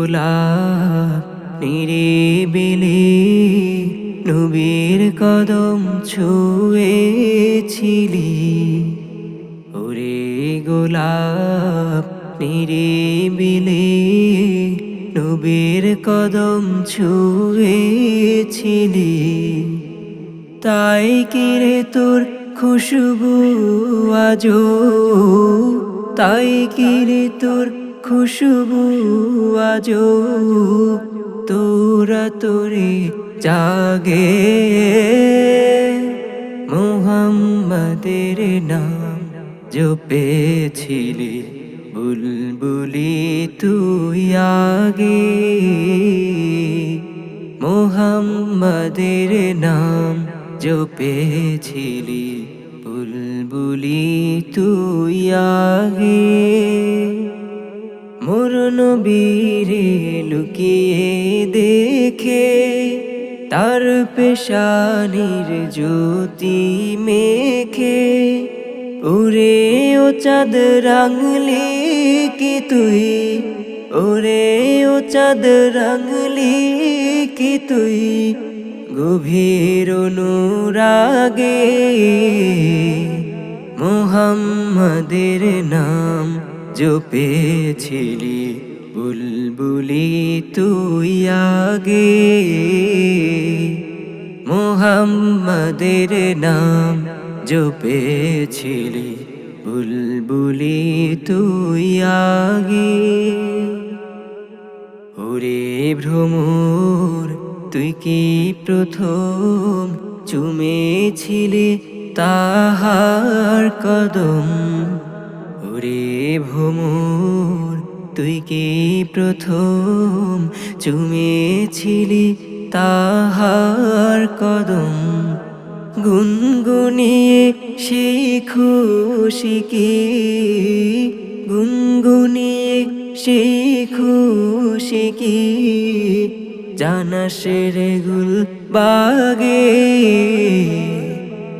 গোলাপ নিরিবিলি নবীর কদম ছুঁয়েছিলি। ওরে গোলাপ নিরিবিলি নবীর কদম ছুঁয়েছিলি। তাই কিরে তোর খুশবু আজো তাই কিরে তোর খুশবু আজো তোরা তোরে জাগে। মোহাম্মদের নাম জপেছিলি বুলবুলি তুই আগে। মোহাম্মদের নাম জপেছিলি বুলবুলি তুই আগে। মোর নবীরে লুকিয়ে দেখে, তার পেশানির জ্যোতি মেখে, ওরে ও চাঁদ রাঙলি কি তুই? ওরে ও চাঁদ রাঙলি কি তুই? গভীর অনুরাগে মোহাম্মদের নাম জপেছিলি বুলবুলি তুই আগে। মোহাম্মদের নাম জপেছিলি বুলবুলি তুই আগে। ওরে ভ্রমর, তুই কি প্রথম চুমেছিলি তাহার কদম? ভ্রমর, তুই কি প্রথম চুমেছিলি তাহার কদম? গুনগুনিয়ে সেই খুশি কি? গুনগুনিয়ে সেই খুশি কি? জানাস রে গুল বাগে